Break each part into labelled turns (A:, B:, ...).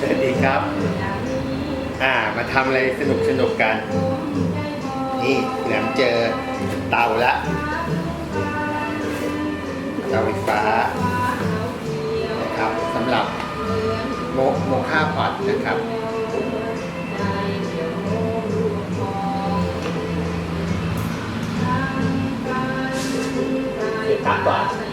A: สวัสดีครับ อ่า มาทำอะไรสนุกสนุกกัน นี่แหลมเจอเตาละเตาไฟฟ้านะครับสำหรับโมโมค่าพอตนะครับเดี๋ยวตักก่อน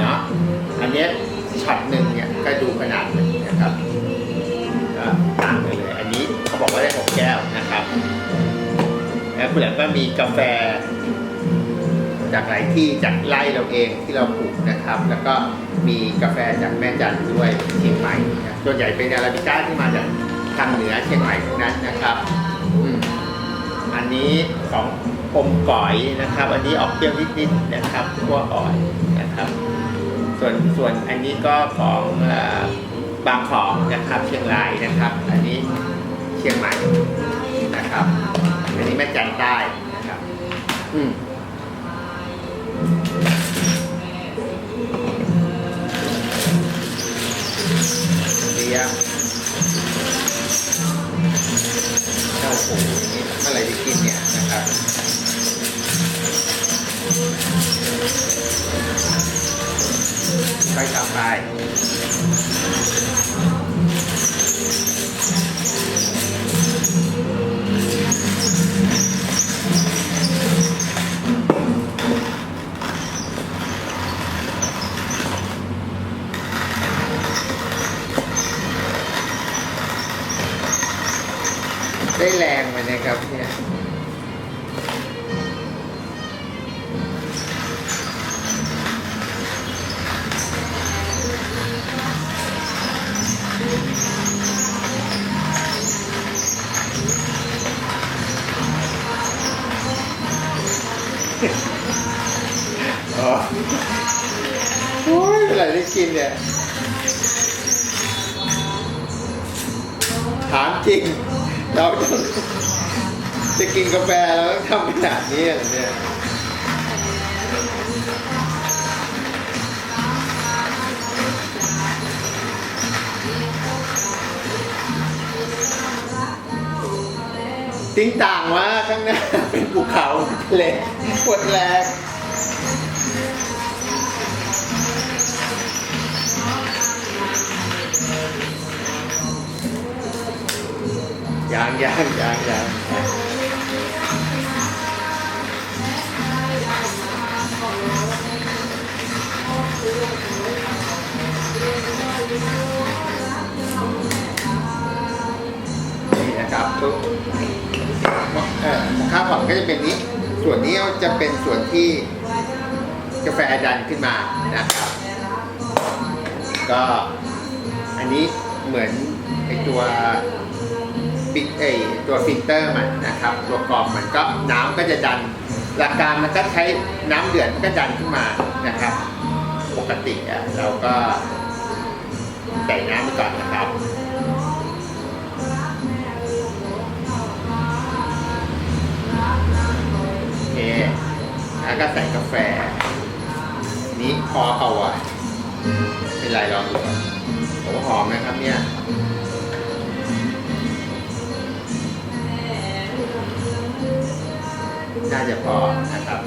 A: เนาะอันนี้ช็อตหนึ่งเนี่ยก็ดูขนาดหนึ่งนะครับก็ต่างกันเลย อันนี้เขาบอกว่าได้หกแก้วนะครับ แล้วคุณแหลมก็มีกาแฟ จากหลายที่จากไร่เราเองที่เราปลูกนะครับ แล้วก็มีกาแฟจากแม่จันด้วยเชียงใหม่ส่วนใหญ่เป็นอาราบิก้าที่มาจากทางเหนือเชียงใหม่ทั้งนั้นนะครับอันนี้ของอมก๋อยนะครับ อันนี้ออกเปรี้ยวนิดๆนะครับขั้วอ่อนนะครับ ส่วนส่วนอันนี้ก็ของอบางของนะครับเชียงรายนะครับ อันนี้เชียงใหม่นะครับ อันนี้แม่จันใต้นะครับ อืมเรียงเจ้าโอ้โหนี่เมื่อไรจะกินเนี่ยนะครับ ไปต่ ได้กินเนี่ย ถามจริง เราจะกินกาแฟเราต้องทำขนาดนี้เหรอเนี่ยติ้งต่างว่าข้างหน้าเป็นภูเขาทะเลปวดแรง ยางยางยางยางนี่นะครับปุ๊บเอ่อหมกข้าวหอมก็จะเป็นนี้ ส่วนนี้จะเป็นส่วนที่กาแฟดันขึ้นมานะครับ ก็อันนี้เหมือนไอตัวิดไอตัวฟิลเตอร์มันนะครับ ตัวกรองมันก็น้ำก็จะดัน หลักการมันก็ใช้น้ำเดือดมันก็ดันขึ้นมานะครับ ปกติอะเราก็ใส่น้ำไปก่อนนะครับโอเคแล้วก็ใส่กาแฟ นี้พอเอาอะเป็นไรลองดูก่อนโอ้หอมนะครับเนี่ย น่าจะพอนะครับ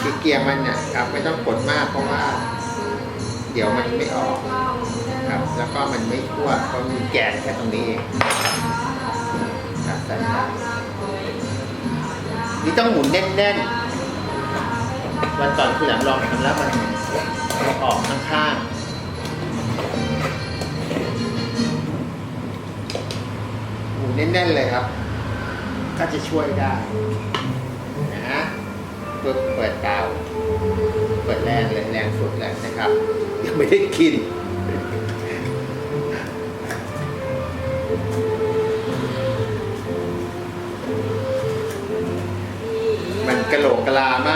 A: คือเกียร์มันเนี่ยครับไม่ต้องกดมากเพราะว่า เดี๋ยวมันไม่ออกครับ แล้วก็มันไม่ทั่วเพราะมีแกนแค่ตรงนี้เองครับใส่ไปนี่ต้องหมุนแน่นๆวันก่อนคุณแหลมลองทำแล้วมันออกข้างๆ แน่นๆเลยครับ ก็จะช่วยได้นะหมุปุ๊บเปิดเตาเปิดแรงเลยแรงสุดแล้วนะครับ ยังไม่ได้กินมันกระโหลกกะลาม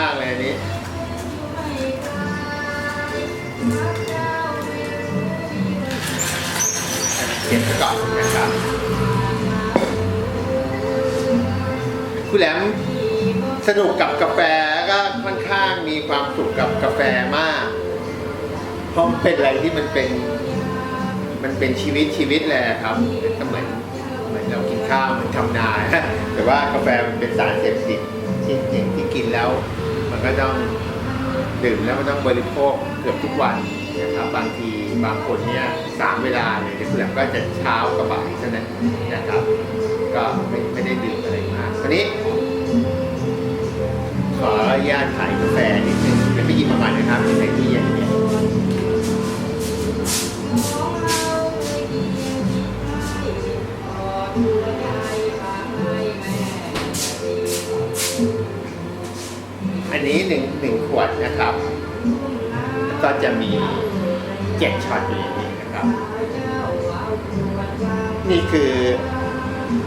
A: าก สนุกกับกาแฟก็ค่อนข้างมีความสุขกับกาแฟมากเพราะมันเป็นอะไรที่มันเป็น มันเป็นชีวิตชีวิตเลยอะครับก็เหมือนเหมือนเรากินข้าวเหมือนทำนาแต่ว่ากาแฟมันเป็นสารเสพติดที่อย่างที่กินแล้ว มันก็ต้องดื่มแล้วมันต้องบริโภคเกือบทุกวันนะครับบางทีบางคนเนี่ยสามเวลาเลยแต่คุณแหลมก็จะเช้ากับบ่ายเท่านั้นนะครับ ก็ไม่ไม่ได้ดื่มอะไรมากวันนี้ ขออนุญาตขายกาแฟนิดนึงเดี๋ยวไปหยิบมาใหม่นะครับในที่เย็นเนี่ยอันนี้หนึ่งหนึ่งขวดนะครับ ก็จะมีเจ็ดช็อตอยู่ในนี้นะครับ นี่คือ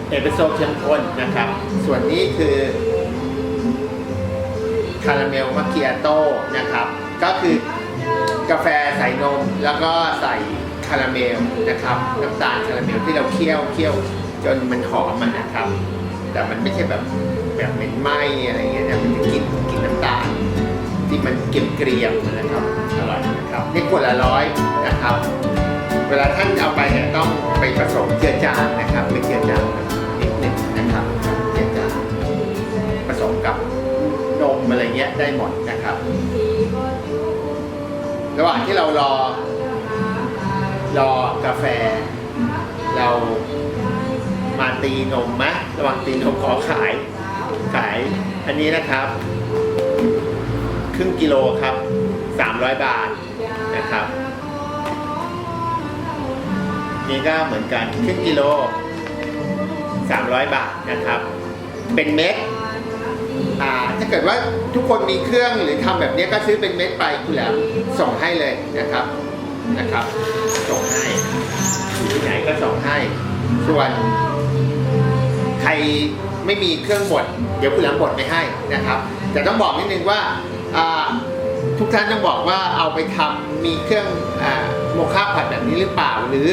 A: เอสเปรสโซ่เข้มข้นนะครับ ส่วนนี้คือ คาราเมลมาเกียโต้นะครับ ก็คือกาแฟใส่นมแล้วก็ใส่คาราเมลนะครับน้ำตาลคาราเมลที่เราเคี่ยวเคี่ยวจนมันหอมอะนนะครับ แต่มันไม่ใช่แบบแบบเหม็นไหมอะไรเงี้ยนะมันจะกินกินน้ำตาล ที่มันเกรียมๆนะครับอร่อยนะครับนี่ขวดละร้อยนะครับ เวลาท่านเอาไปเนี่ยต้องไปผสมเจือจางนะครับไม่เจือจางนิด นมอะไรเงี้ยได้หมดนะครับ ระหว่างที่เรารอ รอกาแฟ เรามาตีนมไหมระหว่างตีนมขอขาย ขายอันนี้นะครับ ครึ่งกิโลครับ 300 บาทนะครับ นี่ก็เหมือนกันครึ่งกิโล 300 บาทนะครับ เป็นเม็ด อ่าถ้าเกิดว่าทุกคนมีเครื่องหรือทำแบบนี้ก็ซื้อเป็นเม็ดไปคุณแหลมส่งให้เลยนะครับนะครับส่งให้อยู่ที่ไหนก็ส่งให้ ส่วนใครไม่มีเครื่องบดเดี๋ยวคุณแหลมบดไปให้นะครับ แต่ต้องบอกนิดนึงว่าทุกท่านต้องบอกว่าเอาไปทำมีเครื่องอโมคาผัดแบบนี้หรือเปล่าหรือ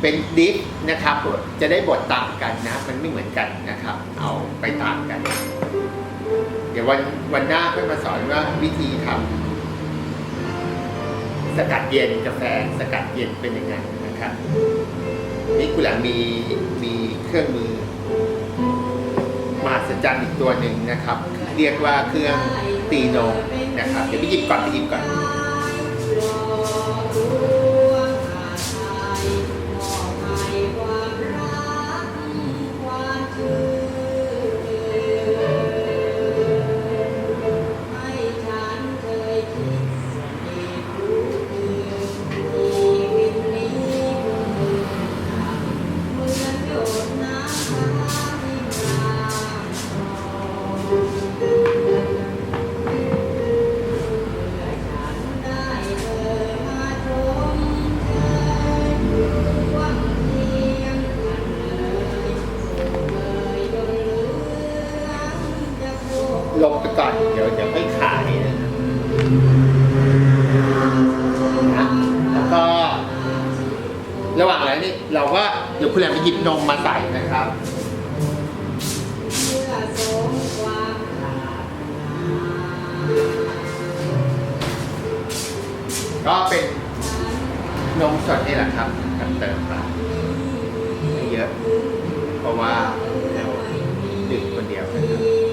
A: เป็นดิฟนะครับจะได้บดต่างกันนะมันไม่เหมือนกันนะครับ เอาไปต่างกัน เดี๋ยววันวันหน้าค่อยมาสอนว่าวิธีทำสกัดเย็นกาแฟสกัดเย็นเป็นยังไงนะครับ นี่คุหลังมีมีเครื่องมือมหัศจรรย์อีกตัวหนึ่งนะครับ เรียกว่าเครื่องตีโนมนะครับ เดี๋ยวไปหยิบก่อนไปหยิบก่อน หยิบนมมาใส่นะครับก็เป็นนมสดนี่แหละครับกันเติมมาไม่เยอะ เพราะว่าเราดื่มคนเดียวนะครับ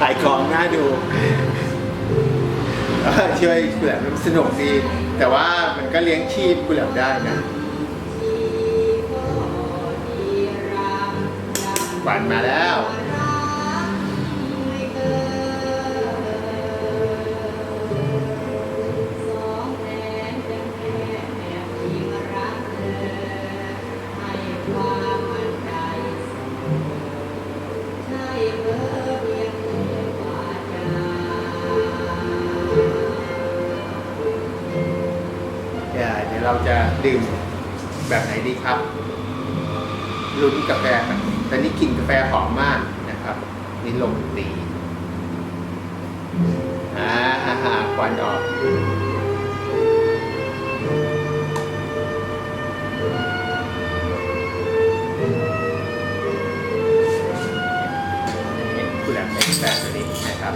A: ขายของน่าดูช่วยกุหลมมันสนุกดี แต่ว่ามันก็เลี้ยงชีพกุหลาบได้นะหวานมาแล้ว ดื่มแบบไหนดีครับลุ้นกาแฟกันแต่นี่กลิ่นกาแฟหอมมากนะครับ นี่ลมตีอ่าฮ่าฮ่าควันออกคุณแหลมใช้กาแฟตัวนี้นะครับ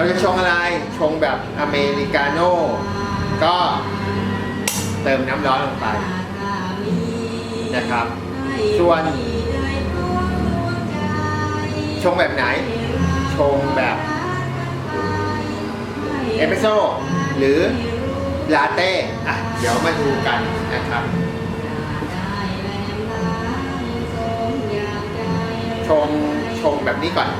A: เราจะชงอะไร ชงแบบอเมริกาโน่ก็เติมน้ำร้อนลงไปนะครับ ส่วน ชงแบบไหน ชงแบบเอสเปรสโซ่หรือลาเต้อะเดี๋ยวมาดูกันนะครับ ชงชงแบบนี้ก่อน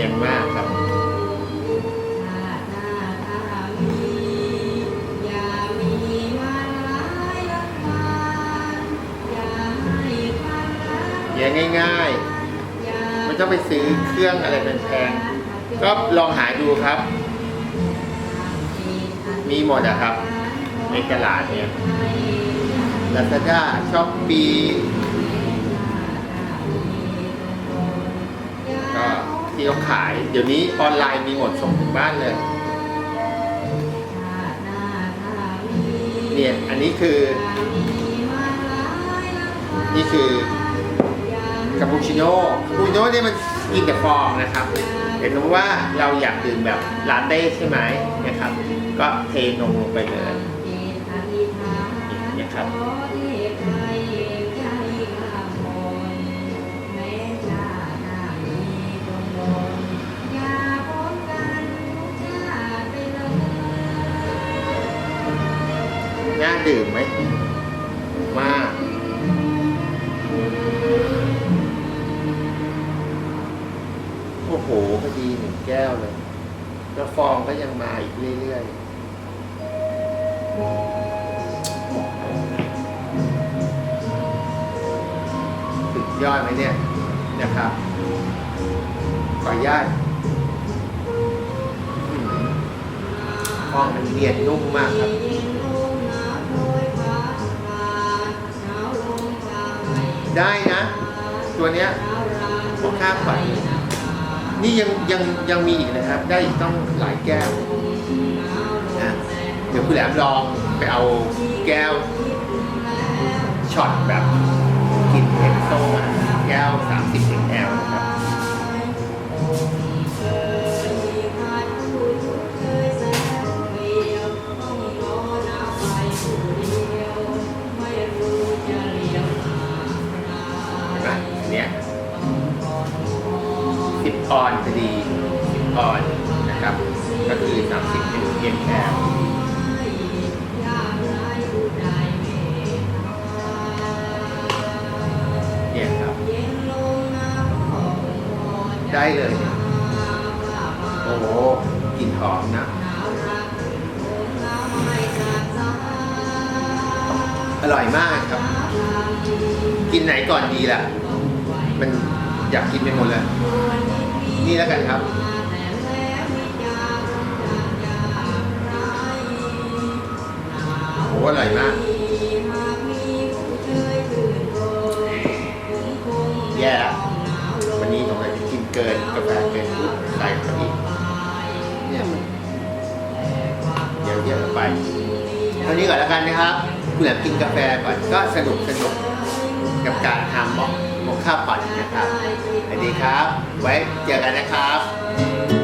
A: ฟองเนียนมากครับเลี้ยงง่ายๆไม่ต้องไปซื้อเครื่องอะไรแพงๆก็ลองหาดูครับ มีหมดอะครับ ในตลาดเนี่ย Lazada Shopee ที่เขาขาย เดี๋ยวนี้ออนไลน์มีหมดส่งถึงบ้านเลย เนี่ย อันนี้คือ นี่คือคาปูชิโน่คาปูชิโน่เนี่ยมันกินแต่ฟองนะครับเห็นว่าเราอยากดื่มแบบลาเต้ใช่ไหมนะครับ ก็เทนมลงไปเลย ย่อดไหมเนี่ยนะครับขออนุญาตอืมฟองมันเนียนนุ่มมากครับได้นะ ตัวเนี้ยขอค่าผ่นนี่ยังยังยังมีอีกนะครับ ได้อีกต้องหลายแก้วนะเดี๋ยวคุณแหลมลองไปเอาแก้วช็อตแบบ แก้ว 30 ml นะครับ ได้เลย โอ้โหกลิ่นหอมนะ อร่อยมากครับ กินไหนก่อนดีล่ะ มันอยากกินไปหมดเลย นี่แล้วกันครับโอ้อร่อยมากแนี้ก่อนแล้วกันนะครับคุณแหลมกินกาแฟก่อนก็สนุกสนุกกับการทำหมอกหมกข้าวปั่นนะครับสวัสดีครับ ไว้เจอกันนะครับ